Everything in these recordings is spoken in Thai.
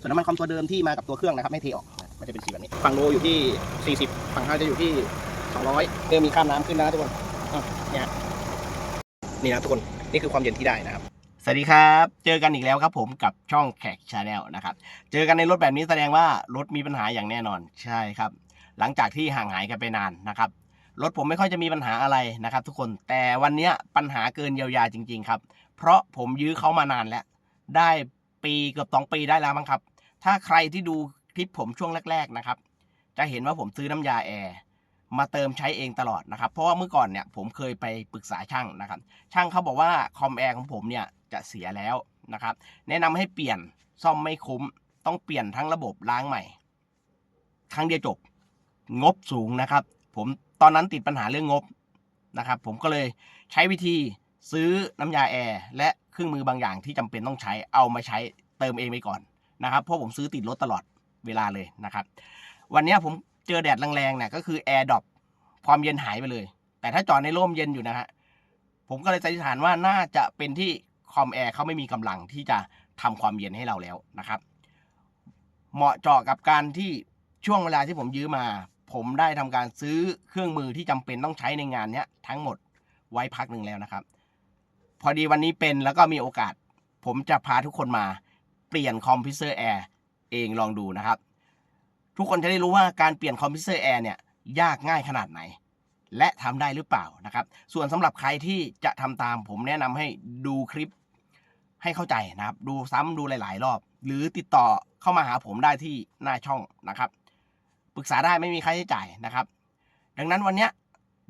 ส่วนน้ำมันคอมตัวเดิมที่มากับตัวเครื่องนะครับไม่เทออกมันจะเป็นสีแบบนี้ฝั่งโลอยู่ที่ 40 ฝั่งห้าจะอยู่ที่ 200เริ่มมีข้ามน้ำขึ้นนะทุกคนเนี่ยนี่นะทุกคนนี่คือความเย็นที่ได้นะครับสวัสดีครับ เจอกันอีกแล้วครับผมกับช่องแขกชาแนลนะครับ เจอกันในรถแบบนี้แสดงว่ารถมีปัญหาอย่างแน่นอนใช่ครับ หลังจากที่ห่างหายกันไปนานนะครับ รถผมไม่ค่อยจะมีปัญหาอะไรนะครับ ทุกคนแต่วันนี้ปัญหาเกินเยียวยาจริง ๆ ครับ เพราะผมยื้อเขามานานแล้ว ได้ปีเกือบสองปีได้แล้วมั้งครับ ถ้าใครที่ดูคลิปผมช่วงแรก ๆนะครับ จะเห็นว่าผมซื้อน้ำยาแอร์มาเติมใช้เองตลอดนะครับ เพราะว่าเมื่อก่อนเนี่ยผมเคยไปปรึกษาช่างนะครับ ช่างเขาบอกว่าคอมแอร์ของผมเนี่ยจะเสียแล้วนะครับ แนะนำให้เปลี่ยนซ่อมไม่คุ้ม ต้องเปลี่ยนทั้งระบบล้างใหม่ ครั้งเดียวจบ งบสูงนะครับ ผมตอนนั้นติดปัญหาเรื่องงบนะครับ ผมก็เลยใช้วิธีซื้อน้ำยาแอร์และเครื่องมือบางอย่างที่จำเป็นต้องใช้เอามาใช้เติมเองไปก่อน นะครับเพราะผมซื้อติดรถตลอดเวลาเลยนะครับ วันนี้ผมเจอแดดแรงๆเนี่ยก็คือแอร์ดรอปความเย็นหายไปเลย แต่ถ้าจอดในร่มเย็นอยู่นะฮะผมก็เลยสันนิษฐานว่าน่าจะเป็นที่คอมแอร์เขาไม่มีกำลังที่จะทำความเย็นให้เราแล้วนะครับ เหมาะเจาะกับการที่ช่วงเวลาที่ผมยื้อมา ผมได้ทำการซื้อเครื่องมือที่จำเป็นต้องใช้ในงานเนี้ยทั้งหมดไว้พักหนึ่งแล้วนะครับ พอดีวันนี้เป็นแล้วก็มีโอกาส ผมจะพาทุกคนมา เปลี่ยนคอมพิวเตอร์แอร์เองลองดูนะครับ ทุกคนจะได้รู้ว่าการเปลี่ยนคอมพิวเตอร์แอร์เนี่ยยากง่ายขนาดไหน และทำได้หรือเปล่านะครับ ส่วนสำหรับใครที่จะทำตามผมแนะนำให้ดูคลิปให้เข้าใจนะครับ ดูซ้ำดูหลาย ๆ รอบ หรือติดต่อเข้ามาหาผมได้ที่หน้าช่องนะครับปรึกษาได้ไม่มีค่าใช้จ่ายนะครับ ดังนั้นวันนี้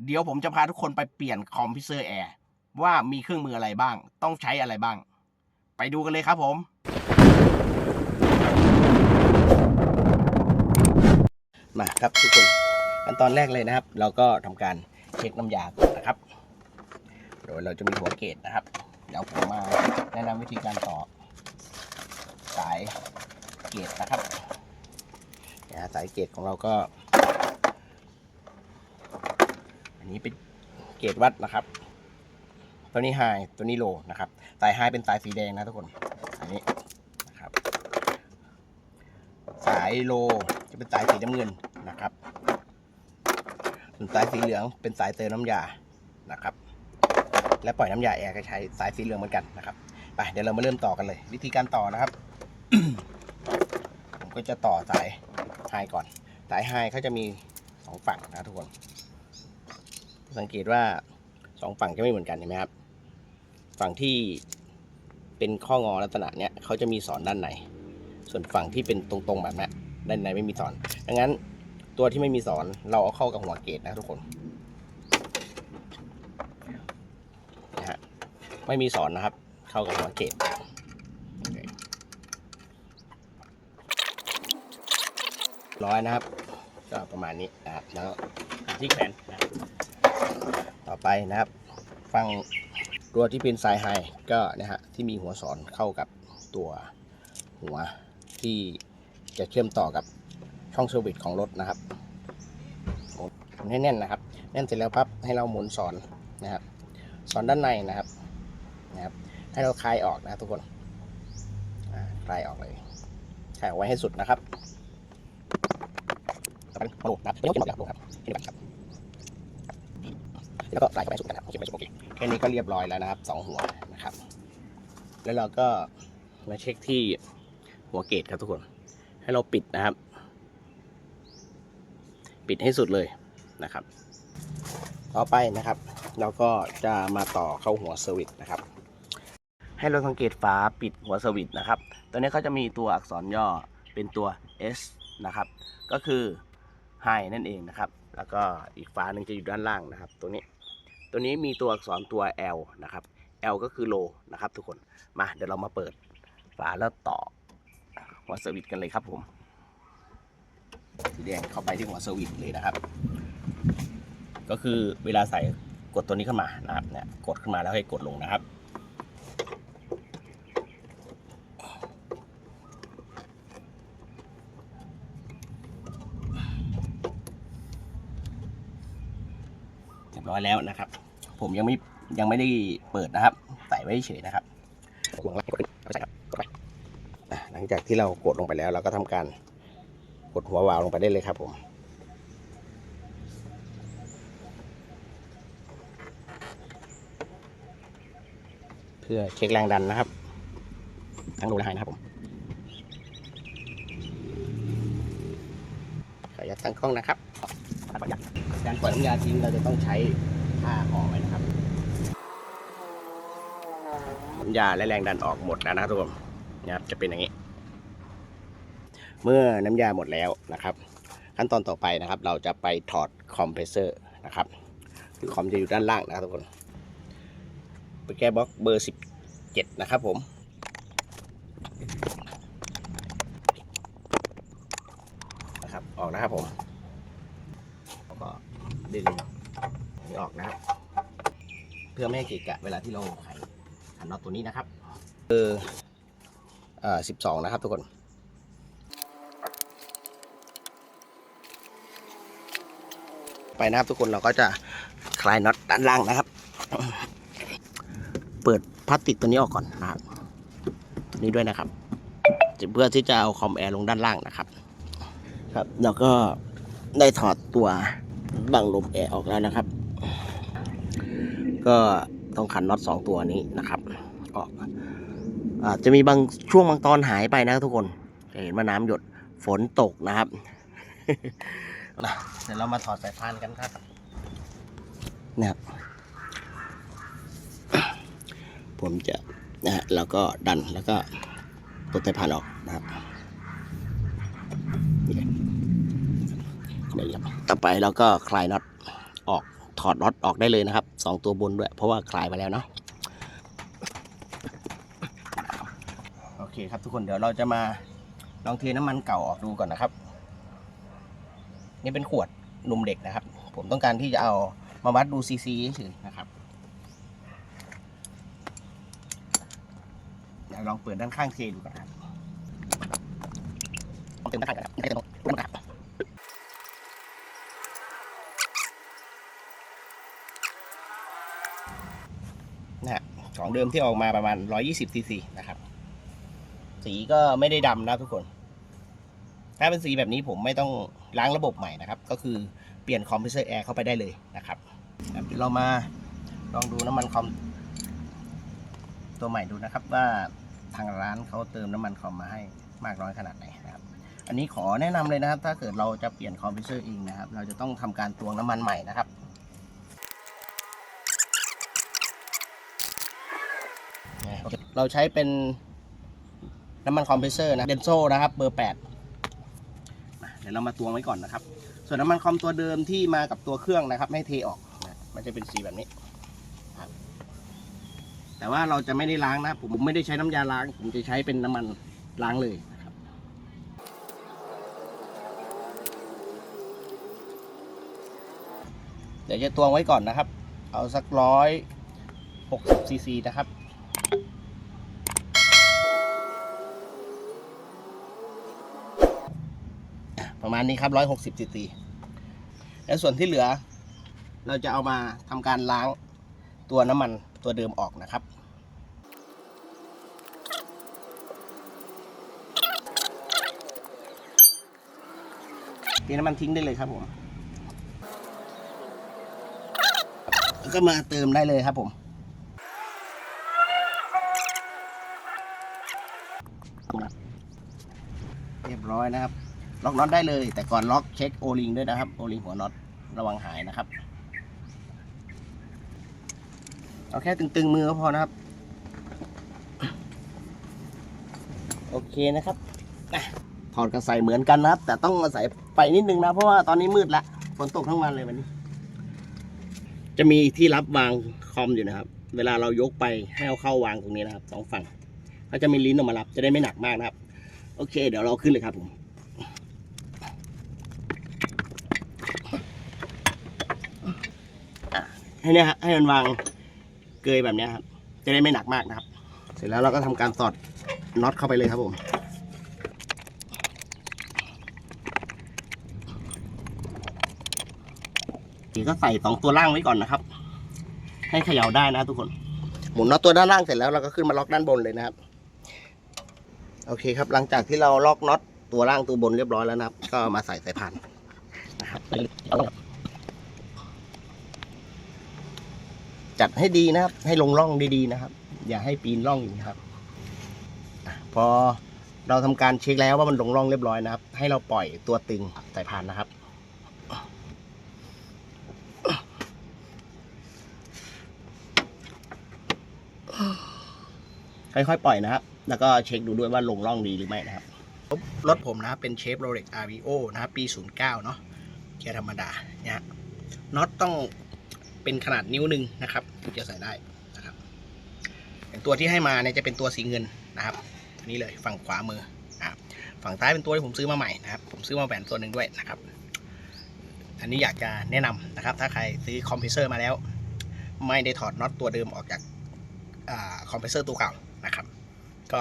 เดี๋ยวผมจะพาทุกคนไปเปลี่ยนคอมพิวเตอร์แอร์ว่ามีเครื่องมืออะไรบ้าง ต้องใช้อะไรบ้าง ไปดูกันเลยครับผม มาครับทุกคนขั้นตอนแรกเลยนะครับ เราก็ทำการเช็คน้ำยาก่อนนะครับ โดยเราจะมีหัวเกตนะครับ เดี๋ยวผมมาแนะนำวิธีการต่อ สายเกตนะครับสายเกตของเราก็ อันนี้เป็นเกตวัดนะครับ ตัวนี้ไฮตัวนี้โลนะครับ สายไฮเป็นสายสีแดงนะทุกคนอันนี้นะครับ สายโลจะเป็นสายสีน้ำเงิน นะครับส่วนสายสีเหลืองเป็นสายเติมน้ำยานะครับ และปล่อยน้ำยาแอร์ก็ใช้สายสีเหลืองเหมือนกันนะครับไปเดี๋ยวเรามาเริ่มต่อกันเลย วิธีการต่อนะครับ ผมก็จะต่อสายไฮก่อน สายไฮเขาจะมีสองฝั่งนะทุกคน สังเกตว่าสองฝั่งจะไม่เหมือนกันเห็นไหมครับ ฝั่งที่เป็นข้องอลักษณะเนี้ยเขาจะมีสอนด้านใน ส่วนฝั่งที่เป็นตรงๆแบบนี้ด้านในไม่มีสอน ดังนั้น ตัวที่ไม่มีสอน เราเอาเข้ากับหัวเกตนะทุกคนนะฮะไม่มีสอนนะครับ เข้ากับหัวเกตร้อยนะครับ ก็ประมาณนี้นะครับแล้วที่แขวนนะต่อไปนะครับ ฟังตัวที่เป็นสายไฮก็นะฮะที่มีหัวสอนเข้ากับตัวหัวที่จะเชื่อมต่อกับ ช่องเซอร์วิสของรถนะครับหมุนให้แน่นนะครับ แน่นเสร็จแล้วปั๊บให้เราหมุนสอนนะครับ สอนด้านในนะครับนะครับ ให้เราคลายออกนะทุกคนคลายออกเลยคลายออกไว้ให้สุดนะครับต่อไปมาดูนะครับไม่ต้องเก็บหมดแล้วดูครับแค่นี้ก่อนครับ แล้วก็คลายเข้าไปให้สุดนะครับโอเคไปสุดโอเคแค่นี้ก็เรียบร้อยแล้วนะครับสองหัวนะครับ แล้วเราก็มาเช็คที่หัวเกตครับทุกคน ให้เราปิดนะครับ ปิดให้สุดเลยนะครับ ต่อไปนะครับ เราก็จะมาต่อเข้าหัวเซอร์วิสนะครับ ให้เราสังเกตฝาปิดหัวเซอร์วิสนะครับ ตัวนี้เขาจะมีตัวอักษรย่อเป็นตัว S นะครับ ก็คือ High นั่นเองนะครับ แล้วก็อีกฝาหนึ่งจะอยู่ด้านล่างนะครับ ตัวนี้ ตัวนี้มีตัวอักษรตัว L นะครับ L ก็คือ low นะครับทุกคน มาเดี๋ยวเรามาเปิดฝาแล้วต่อหัวเซอร์วิสกันเลยครับผม สีแดงเข้าไปที่หัวเซอร์วิสเลยนะครับ ก็คือเวลาใส่กดตัวนี้ขึ้นมานะครับเนี่ยกดขึ้นมาแล้วให้กดลงนะครับ เรียบร้อยแล้วนะครับ ผมยังไม่ยังไม่ได้เปิดนะครับ ใส่ไว้เฉยนะครับห่วงล่างกดขึ้นใส่ครับหลังจากที่เรากดลงไปแล้วเราก็ทำการ กดหัววาล์วลงไปได้เลยครับผมเพื่อเช็คแรงดันนะครับ ทั้งดูและหายนะครับผมขออนุญาตตั้งกล้องนะครับการปล่อยน้ำยาทิ้งเราจะต้องใช้ผ้าห่อไว้นะครับน้ำยาและแรงดันออกหมดแล้วนะครับทุกคนนะครับจะเป็นอย่างนี้ เมื่อน้ำยาหมดแล้วนะครับ ขั้นตอนต่อไปนะครับ เราจะไปถอดคอมเพรสเซอร์นะครับคือคอมจะอยู่ด้านล่างนะครับทุกคนไปแก้บล็อกเบอร์ 17 นะครับผมนะครับออกนะครับผมแล้วก็ดึงออกนะครับ เพื่อไม่ให้เกะกะเวลาที่เราไขขันน็อตตัวนี้นะครับเบอร์อ่อ12นะครับทุกคน ไปนะครับทุกคนเราก็จะคลายน็อตด้านล่างนะครับ เปิดพลาสติกตัวนี้ออกก่อนนะครับตัวนี้ด้วยนะครับเพื่อที่จะเอาคอมแอร์ลงด้านล่างนะครับ ครับแล้วก็ได้ถอดตัวบังลมแอร์ออกแล้วนะครับ ก็ต้องขันน็อตสองตัวนี้นะครับออกอาจจะมีบางช่วงบางตอนหายไปนะทุกคนจะเห็นว่าน้ำหยดฝนตกนะครับ นะเดี๋ยวเรามาถอดสายพานกันครับนะครับผมจะนะฮะแล้วก็ดันแล้วก็ปลดสายพานออกนะครับนี่นี่ครับต่อไปเราก็คลายน็อตออกถอดน็อตออกได้เลยนะครับสองตัวบนด้วย เพราะว่าคลายไปแล้วเนาะโอเคครับทุกคนเดี๋ยวเราจะมาลองเทน้ำมันเก่าออกดูก่อนนะครับ นี่เป็นขวดนมเด็กนะครับ ผมต้องการที่จะเอามาวัดดูซีซีเฉยนะครับเดี๋ยวลองเปิดด้านข้างเทดูก่อนครับลองเติมด้านข้างกันะครับไม่ใช่ตรงนู้นนะครับนะฮะของเดิมที่ออกมาประมาณ 120ซีซีนะครับ สีก็ไม่ได้ดำนะทุกคน ถ้าเป็นสีแบบนี้ผมไม่ต้องล้างระบบใหม่นะครับ ก็คือเปลี่ยนคอมเพรสเซอร์แอร์เข้าไปได้เลยนะครับเดี๋ยวเรามาลองดูน้ำมันคอมตัวใหม่ดูนะครับว่าทางร้านเขาเติมน้ำมันคอมมาให้มากน้อยขนาดไหนนะครับ อันนี้ขอแนะนำเลยนะครับ ถ้าเกิดเราจะเปลี่ยนคอมเพรสเซอร์เองนะครับ เราจะต้องทำการตวงน้ำมันใหม่นะครับเราใช้เป็นน้ำมันคอมเพรสเซอร์นะเดนโซนะครับเบอร์ 8 ดี๋ยวเรามาตวงไว้ก่อนนะครับ ส่วนน้ำมันคอมตัวเดิมที่มากับตัวเครื่องนะครับไม่เทออกนะมันจะเป็นสีแบบนี้ครับแต่ว่าเราจะไม่ได้ล้างนะผมไม่ได้ใช้น้ำยาล้าง ผมจะใช้เป็นน้ำมันล้างเลยเดี๋ยวจะตวงไว้ก่อนนะครับ เอาสักร้อยหกสิบซีซีนะครับ ประมาณนี้ครับร้อยหกสิบซีซีแล้วส่วนที่เหลือ เราจะเอามาทำการล้างตัวน้ำมันตัวเดิมออกนะครับเทน้ำมันทิ้งได้เลยครับผมก็มาเติมได้เลยครับผมเรียบร้อยนะครับ ล็อกน็อตได้เลย แต่ก่อนล็อกเช็คโอลิงด้วยนะครับโอลิงหัวน็อตระวังหายนะครับเอาแค่ตึงๆมือก็พอนะครับ โอเคนะครับอะถอดกับใสเหมือนกันนะครับ แต่ต้องอาศัยไฟนิดนึงนะ เพราะว่าตอนนี้มืดล้วฝนตกทั้งวันเลยวันนี้ จะมีที่รับวางคอมอยู่นะครับ เวลาเรายกไปให้เอาเข้าวางตรงนี้นะครับสองฝั่งเขาจะมีลิ้นออกมารับจะได้ไม่หนักมากนะครับ โอเค เดี๋ยวเราขึ้นเลยครับผม ให้เนี่ยฮะให้มันวางเกยแบบนี้ครับ จะได้ไม่หนักมากนะครับ เสร็จแล้วเราก็ทำการสอดน็อตเข้าไปเลยครับผมทีก็ใส่สองตัวล่างไว้ก่อนนะครับ ให้เขย่าได้นะทุกคน หมุนน็อตตัวด้านล่างเสร็จแล้วเราก็ขึ้นมาล็อกด้านบนเลยนะครับ โอเคครับ หลังจากที่เราล็อกน็อตตัวล่างตัวบนเรียบร้อยแล้วนะครับ ก็มาใส่สายพานนะครับ จัดให้ดีนะครับ ให้ลงร่องดีๆนะครับ อย่าให้ปีนร่องอยู่นะครับพอเราทำการเช็คแล้วว่ามันลงร่องเรียบร้อยนะครับ ให้เราปล่อยตัวตึงสายพานนะครับ ค่อยๆปล่อยนะครับ แล้วก็เช็คดูด้วยว่าลงร่องดีหรือไม่นะครับ รถผมนะครับเป็นเชฟโรเล็ก RVO นะครับ ปี 09 เนาะเกียร์ธรรมดาเนี่ยน็อตต้อง เป็นขนาดนิ้วหนึ่งนะครับถึงจะใส่ได้นะครับอย่างตัวที่ให้มาเนี่ยจะเป็นตัวสีเงินนะครับอันนี้เลยฝั่งขวามือนะครับฝั่งซ้ายเป็นตัวที่ผมซื้อมาใหม่นะครับผมซื้อมาแหวนตัวหนึ่งด้วยนะครับ อันนี้อยากจะแนะนำนะครับ ถ้าใครซื้อคอมเพรสเซอร์มาแล้ว ไม่ได้ถอดน็อตตัวเดิมออกจากคอมเพรสเซอร์ตัวเก่านะครับ ก็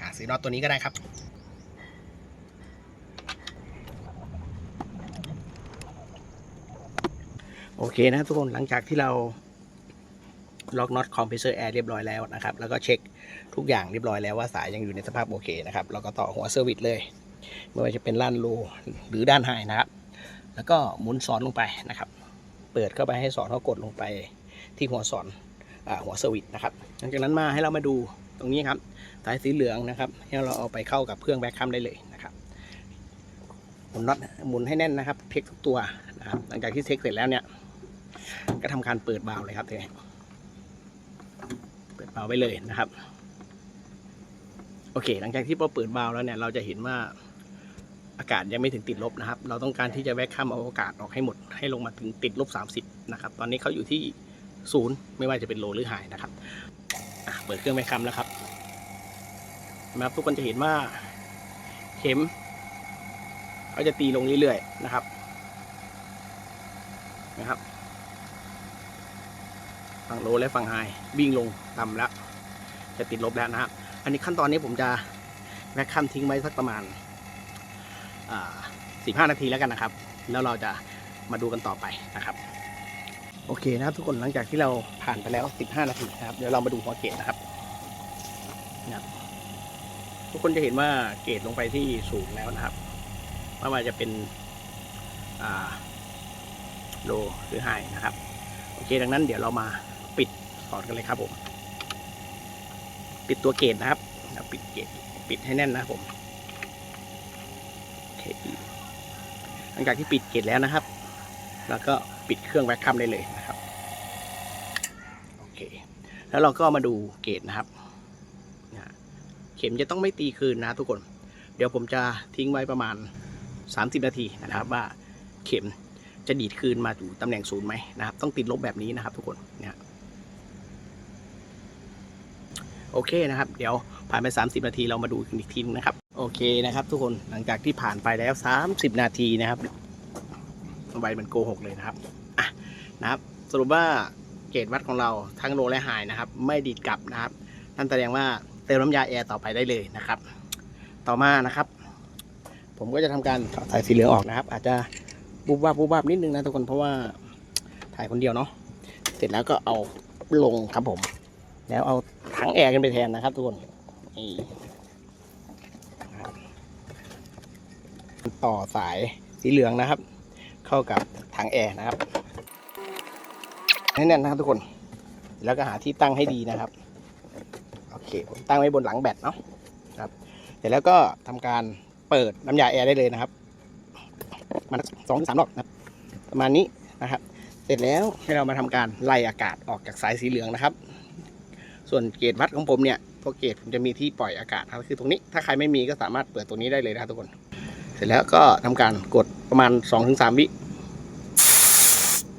หาซื้อน็อตตัวนี้ก็ได้ครับ โอเคนะทุกคนหลังจากที่เราล็อกน็อตคอมเพรสเซอร์แอร์เรียบร้อยแล้วนะครับ แล้วก็เช็คทุกอย่างเรียบร้อยแล้วว่าสายยังอยู่ในสภาพโอเคนะครับเราก็ต่อหัวเซอร์วิสเลย ไม่ว่าจะเป็นล้านโลหรือด้านไฮนะครับ แล้วก็หมุนสอนลงไปนะครับ เปิดเข้าไปให้สอนเขากดลงไปที่หัวสอนอหัวเซอร์วิสนะครับ หลังจากนั้นมาให้เรามาดูตรงนี้ครับสายสีเหลืองนะครับให้เราเอาไปเข้ากับเครื่องแบ็คคัมได้เลยนะครับหมุนน็อตหมุนให้แน่นนะครับเช็คทุกตัวนะครับหลังจากที่เช็คเสร็จแล้วเนี่ย ก็ทำการเปิดบาล์วเลยครับทีนี้เปิดบาล์วไว้เลยนะครับ โอเค หลังจากที่เราเปิดบาล์วแล้วเนี่ยเราจะเห็นว่าอากาศยังไม่ถึงติดลบนะครับ เราต้องการที่จะแวกข้ามเอาอากาศออกให้หมดให้ลงมาถึงติดลบ 30 นะครับ ตอนนี้เขาอยู่ที่ศูนย์ไม่ว่าจะเป็นโลหรือไฮนะครับเปิดเครื่องแวกข้ามแล้วครับนะครับ ทุกคนจะเห็นว่าเข็มเขาจะตีลงเรื่อยๆนะครับนะครับ ฝั่งโลและฝั่งไฮวิ่งลงต่ำแล้วจะติดลบแล้วนะครับ อันนี้ขั้นตอนนี้ผมจะแวคคัมทิ้งไว้สักประมาณสิบห้านาทีแล้วกันนะครับ แล้วเราจะมาดูกันต่อไปนะครับ โอเคนะครับทุกคนหลังจากที่เราผ่านไปแล้ว 15 นาทีนะครับ เดี๋ยวเรามาดูหัวเกตนะครับนะทุกคนจะเห็นว่าเกตลงไปที่สูงแล้วนะครับไม่ว่าจะเป็นโลหรือไฮนะครับ โอเค ดังนั้นเดี๋ยวเรามา ปิดสอนกันเลยครับผม ปิดตัวเกตนะครับปิดเกตปิดให้แน่นนะครับผมหลังจากที่ปิดเกตแล้วนะครับ แล้วก็ปิดเครื่องแวคคัมได้เลยนะครับโอเคแล้วเราก็มาดูเกตนะครับนะเข็มจะต้องไม่ตีคืนนะทุกคน เดี๋ยวผมจะทิ้งไว้ประมาณ 30 นาทีนะครับ ว่าเข็มจะดีดคืนมาอยู่ตำแหน่งศูนย์ไหมนะครับ ต้องติดลบแบบนี้นะครับทุกคนเนี่ย โอเคนะครับ เดี๋ยวผ่านไป 30 นาทีเรามาดูอีกทีนึงนะครับ โอเคนะครับ ทุกคนหลังจากที่ผ่านไปแล้ว 30 นาทีนะครับใบมันโกหกเลยนะครับอะนะครับสรุปว่าเกรดวัดของเราทั้งโลและไฮนะครับ ไม่ดีดกลับนะครับนั่นแสดงว่าเติมน้ำยาแอร์ต่อไปได้เลยนะครับ ต่อมานะครับ ผมก็จะทำการถอดสายสีเหลืองออกนะครับ อาจจะบูบวาบบูบวาบนิดนึงนะทุกคนเพราะว่าถ่ายคนเดียวเนาะเสร็จแล้วก็เอาลงครับผม แล้วเอาถังแอร์กันไปแทนนะครับทุกคนนี่ต่อสายสีเหลืองนะครับ เข้ากับถังแอร์นะครับแน่นๆนะครับทุกคน แล้วก็หาที่ตั้งให้ดีนะครับ โอเคผมตั้งไว้บนหลังแบตเนาะครับ เสร็จแล้วก็ทำการเปิดน้ำยาแอร์ได้เลยนะครับมาสองถึงสามรอบนะครับประมาณนี้นะครับ เสร็จแล้วให้เรามาทำการไล่อากาศออกจากสายสีเหลืองนะครับ ส่วนเกจวัดของผมเนี่ยตัวเกจผมจะมีที่ปล่อยอากาศครับคือตรงนี้ถ้าใครไม่มีก็สามารถเปิดตรงนี้ได้เลยนะครับทุกคน เสร็จแล้วก็ทำการกดประมาณ2อถึงสวิ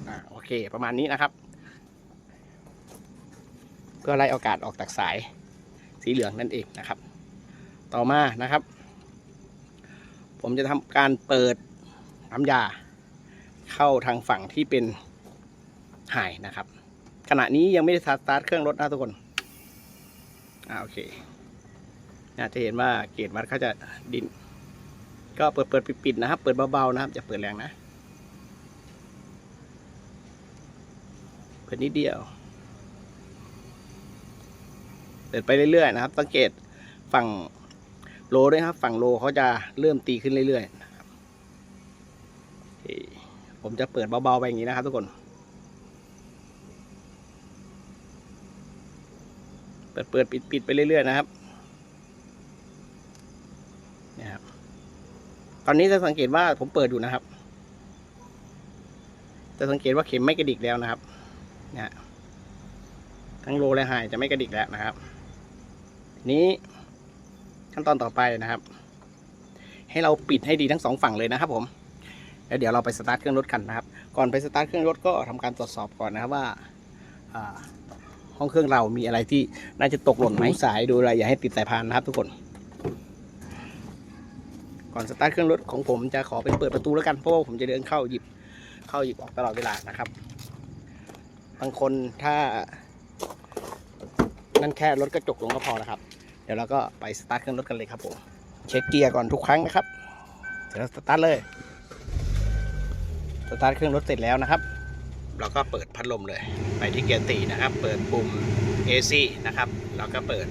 อ่าโอเคประมาณนี้นะครับเพื่อไล่อากาศออกจากสายสีเหลืองนั่นเองนะครับ ต่อมานะครับ ผมจะทำการเปิดน้ำยาเข้าทางฝั่งที่เป็นไฮนะครับ ขณะนี้ยังไม่ได้สตาร์ทเครื่องรถนะทุกคน อ่าโอเคน่าจะเห็นว่าเกจวัดเขาจะดิน ก็เปิดเปิดปิดปิดนะครับ เปิดเบาๆนะครับอย่าเปิดแรงนะ เปิดนิดเดียว เปิดไปเรื่อยๆนะครับ สังเกตฝั่งโลด้วยครับ ฝั่งโลเขาจะเริ่มตีขึ้นเรื่อยๆนะครับผมจะเปิดเบาๆไปอย่างนี้นะครับทุกคน เปิดเปิดปิดปิดไปเรื่อยๆนะครับนี่ครับ ตอนนี้จะสังเกตว่าผมเปิดอยู่นะครับ จะสังเกตว่าเข็มไม่กระดิกแล้วนะครับนะทั้งโลและไฮจะไม่กระดิกแล้วนะครับ นี้ขั้นตอนต่อไปนะครับ ให้เราปิดให้ดีทั้งสองฝั่งเลยนะครับผมแล้วเดี๋ยวเราไปสตาร์ทเครื่องรถกันนะครับ ก่อนไปสตาร์ทเครื่องรถก็ทำการตรวจสอบก่อนนะครับว่าอ่า ห้องเครื่องเรามีอะไรที่น่าจะตกหล่นไหมสายดูอะไรอย่าให้ติดสายพานนะครับ ทุกคน ก่อนสตาร์ทเครื่องรถของผมจะขอเป็นเปิดประตูแล้วกันเพราะว่าผมจะเดินเข้าหยิบเข้าหยิบออกตลอดเวลานะครับบางคนถ้า นั่นแค่รถกระจกลงก็พอแล้วครับ เดี๋ยวเราก็ไปสตาร์ทเครื่องรถกันเลยครับผมเช็คเกียร์ก่อนทุกครั้งนะครับเสร็จแล้วสตาร์ทเลยสตาร์ทเครื่องรถเสร็จแล้วนะครับ เราก็เปิดพัดลมเลย ไปที่เกียร์ตีนะครับ เปิดปุ่ม AC นะครับ แล้วก็เปิด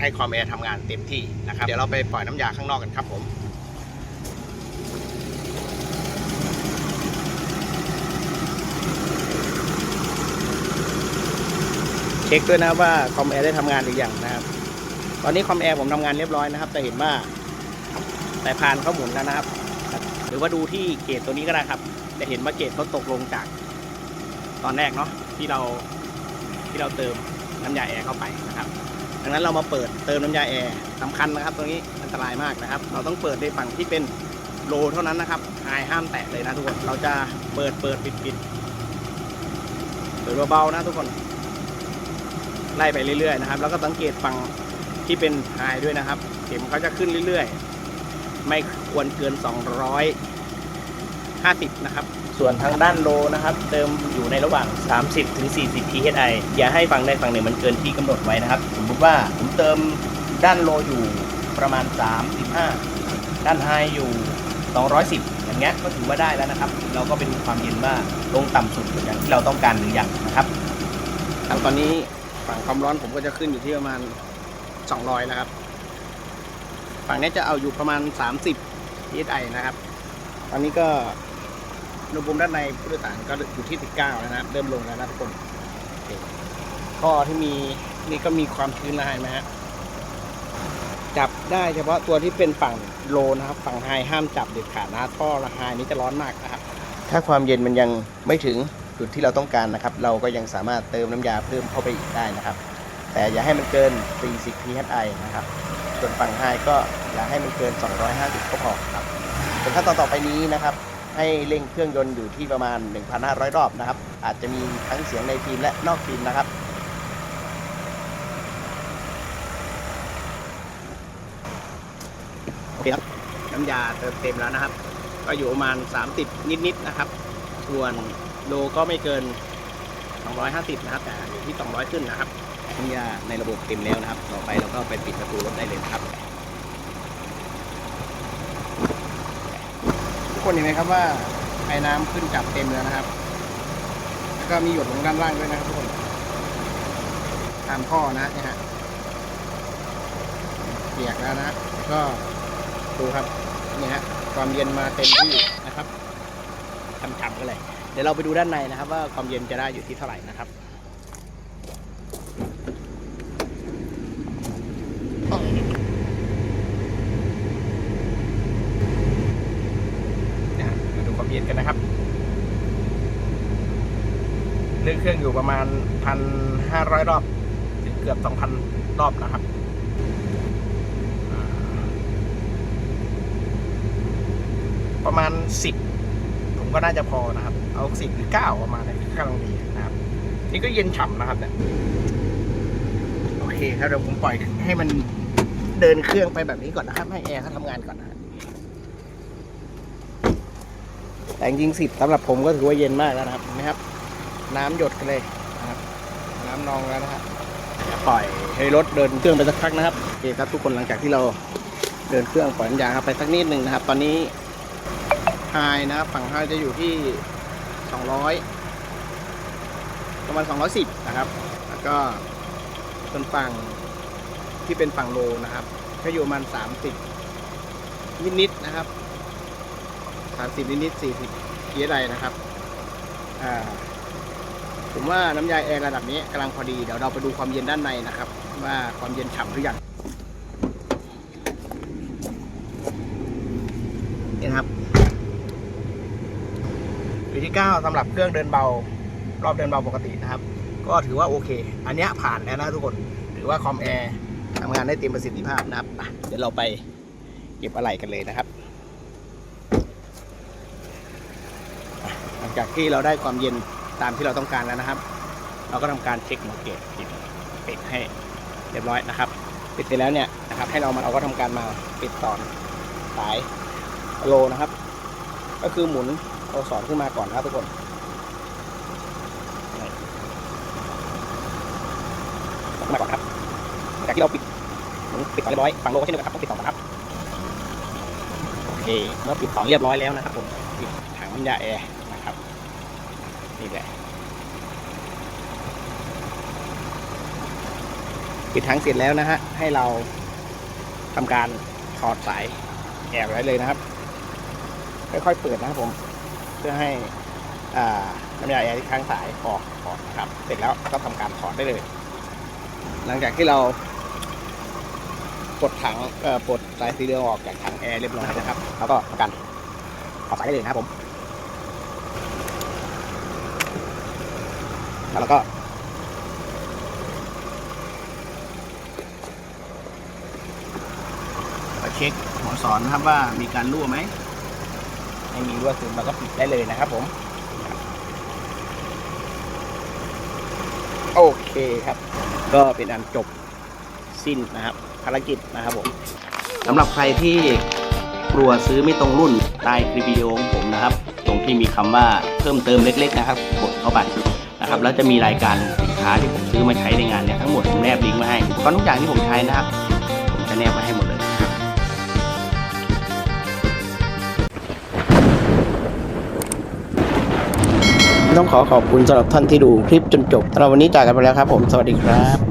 ให้คอมแอร์ทำงานเต็มที่นะครับ เดี๋ยวเราไปปล่อยน้ำยาข้างนอกกันครับผมเช็คด้วยนะว่าคอมแอร์ได้ทำงานหรือยังนะครับ ตอนนี้คอมแอร์ผมทำงานเรียบร้อยนะครับแต่เห็นว่าสายพานเขาหมุนแล้วนะครับ หรือว่าดูที่เกจตัวนี้ก็ได้ครับ จะเห็นว่าเกจเขาตกลงจาก ตอนแรกเนาะที่เราที่เราเติมน้ำยาแอร์เข้าไปนะครับ ดังนั้นเรามาเปิดเติมน้ำยาแอร์สำคัญนะครับ ตรงนี้อันตรายมากนะครับ เราต้องเปิดในฝั่งที่เป็นโลเท่านั้นนะครับไฮห้ามแตะเลยนะทุกคน เราจะเปิดเปิดปิดปิดเปิดเบาๆนะทุกคน ไล่ไปเรื่อยๆนะครับ แล้วก็สังเกตฝั่งที่เป็นไฮด้วยนะครับ เข็มเขาจะขึ้นเรื่อยๆ ไม่ควรเกิน 250 นะครับ ส่วนทางด้านโลนะครับ เติมอยู่ในระหว่าง 30ถึง40 psi อย่าให้ฝั่งใดฝั่งหนึ่งมันเกินที่กำหนดไว้นะครับ สมมติว่าผมเติมด้านโลอยู่ประมาณ 35 ด้านไฮอยู่ 210 อย่างเงี้ยก็ถือว่าได้แล้วนะครับ เราก็เป็นความเย็นว่าลงต่ำสุดอย่างที่เราต้องการหรือยังนะครับครับตอนนี้ฝั่งความร้อนผมก็จะขึ้นอยู่ที่ประมาณ 200แล้วครับ ฝั่งนี้จะเอาอยู่ประมาณ 30 psi นะครับ ตอนนี้ก็ อุณหภูมิด้านในผู้โดยสารก็อยู่ที่ 19 แล้วนะครับ เริ่มลงแล้วนะทุกคนโอเคท่อที่มีนี่ก็มีความชื้นล้วเห็นไหมฮะจับได้เฉพาะตัวที่เป็นฝั่งโลนะครับ ฝั่งไฮห้ามจับเด็ดขาดนะท่อละไฮนี้จะร้อนมากนะครับถ้าความเย็นมันยังไม่ถึงจุดที่เราต้องการนะครับ เราก็ยังสามารถเติมน้ำยาเพิ่มเข้าไปอีกได้นะครับ แต่อย่าให้มันเกิน 40 psi นะครับ ส่วนฝั่งไฮก็อย่าให้มันเกิน 250 ก็พอครับส่วนขั้นตอนต่อไปนี้นะครับ ให้เร่งเครื่องยนต์อยู่ที่ประมาณ 1,500 รอบนะครับ อาจจะมีทั้งเสียงในฟิล์มและนอกฟิล์มนะครับ โอเคครับ น้ำยาเติมเต็มแล้วนะครับ ก็อยู่ประมาณ 30 นิดๆนะครับ ส่วนโลก็ไม่เกิน 250 นะครับ แต่อยู่ที่ 200 ขึ้นนะครับน้ำยาในระบบเต็มแล้วนะครับ ต่อไปเราก็ไปปิดประตูรถได้เลยครับ ทุก คนเห็นไหมครับว่าไอ้น้ำขึ้นจับเต็มแล้วนะครับ แล้วก็มีหยดลงด้านล่างด้วยนะครับทุกคนตามท่อนะเนี่ยฮะเปียกแล้วนะก็ดูครับนี่ฮะความเย็นมาเต็มที่นะครับฉ่ำๆกันเลย เดี๋ยวเราไปดูด้านในนะครับ ว่าความเย็นจะได้อยู่ที่เท่าไหร่นะครับ นะฮะมาดูความเย็นกันนะครับ เครื่องอยู่ประมาณพันห้าร้อยรอบถึงเกือบสองพันรอบนะครับประมาณสิบผมก็น่าจะพอนะครับ เอาสิบหรือเก้าประมาณนี้กำลังดีนะครับ นี่ก็เย็นฉ่ำนะครับเนี่ยโอเคครับเดี๋ยวผมปล่อยให้มันเดินเครื่องไปแบบนี้ก่อนนะครับ ให้แอร์เขาทำงานก่อนนะครับแต่จริงสิบสำหรับผมก็ถือว่าเย็นมากแล้วนะครับนไหมครับ น้ำหยดกันเลยนะครับ น้ำนองแล้วนะครับปล่อยให้รถเดินเครื่องไปสักพักนะครับโอเคครับทุกคนหลังจากที่เราเดินเครื่องปล่อยน้ำยางครับไปสักนิดหนึ่งนะครับ ตอนนี้ไฮนะครับฝั่งไฮจะอยู่ที่ 200 ประมาณ 210 นะครับ แล้วก็ส่วนฝั่งที่เป็นฝั่งโลนะครับ ก็อยู่ประมันสามสิบนิดๆนะครับสามสิบนิดๆสี่สิบเกียร์ใดนะครับ อ่า ผมว่าน้ำยาแอร์ระดับนี้กำลังพอดี เดี๋ยวเราไปดูความเย็นด้านในนะครับ ว่าความเย็นฉ่ำหรือยังนี่นะครับอยู่ที่ 9สำหรับเครื่องเดินเบา รอบเดินเบาปกตินะครับ ก็ถือว่าโอเค อันนี้ผ่านแล้วนะทุกคน ถือว่าคอมแอร์ทำงานได้เต็มประสิทธิภาพนะครับ เดี๋ยวเราไปเก็บอะไหล่กันเลยนะครับ หลังจากที่เราได้ความเย็น ตามที่เราต้องการแล้วนะครับ เราก็ทำการเช็คโมเกตปิดปิดให้เรียบร้อยนะครับปิดเสร็จแล้วเนี่ยนะครับ ให้เรามาเราก็ทำการมาปิดตอนสายโลนะครับ ก็คือหมุนตัวสอนขึ้นมาก่อนนะครับทุกคนมาก่อนครับจากที่เราปิดหมุนปิดต่อเรียบร้อยฝั่งโลก็เช่นเดียวกันครับต้องปิดต่อก่อนครับโอเคเมื่อปิดต่อเรียบร้อยแล้วนะครับผมปิดถังน้ำยาแอร์ นี่แหละปิดถังเสร็จแล้วนะฮะ ให้เราทำการถอดสายแอร์ไว้เลยนะครับ ค่อยๆเปิดนะครับผม เพื่อให้อ่าน้ำยาแอร์ที่ค้างสายออกออกนะครับ เสร็จแล้วก็ทำการถอดได้เลย หลังจากที่เราปลดถังปลดสายสีเหลืองออกจากถังแอร์เรียบร้อยนะครับ แล้วก็ทำการถอดสายได้เลยนะครับผม แล้วก็เช็คหัวสอนนะครับว่ามีการรั่วไหมไม่มีรั่วซึมเราก็ปิดได้เลยนะครับผม โอเคครับ ก็เป็นอันจบสิ้นนะครับ ภารกิจนะครับผมสำหรับใครที่กลัวซื้อไม่ตรงรุ่นใต้คลิปวิดีโอของผมนะครับ ตรงที่มีคำว่าเพิ่มเติมเล็ก ๆ นะครับ กดเข้าไป นะครับแล้วจะมีรายการสินค้าที่ผมซื้อมาใช้ในงานเนี่ยทั้งหมดผมแนบลิงก์มาให้อุปกรณ์ทุกอย่างที่ผมใช้นะครับ ผมจะแนบมาให้หมดเลยต้องขอขอบคุณสำหรับท่านที่ดูคลิปจนจบสำหรับวันนี้จากกันไปแล้วครับ ผมสวัสดีครับ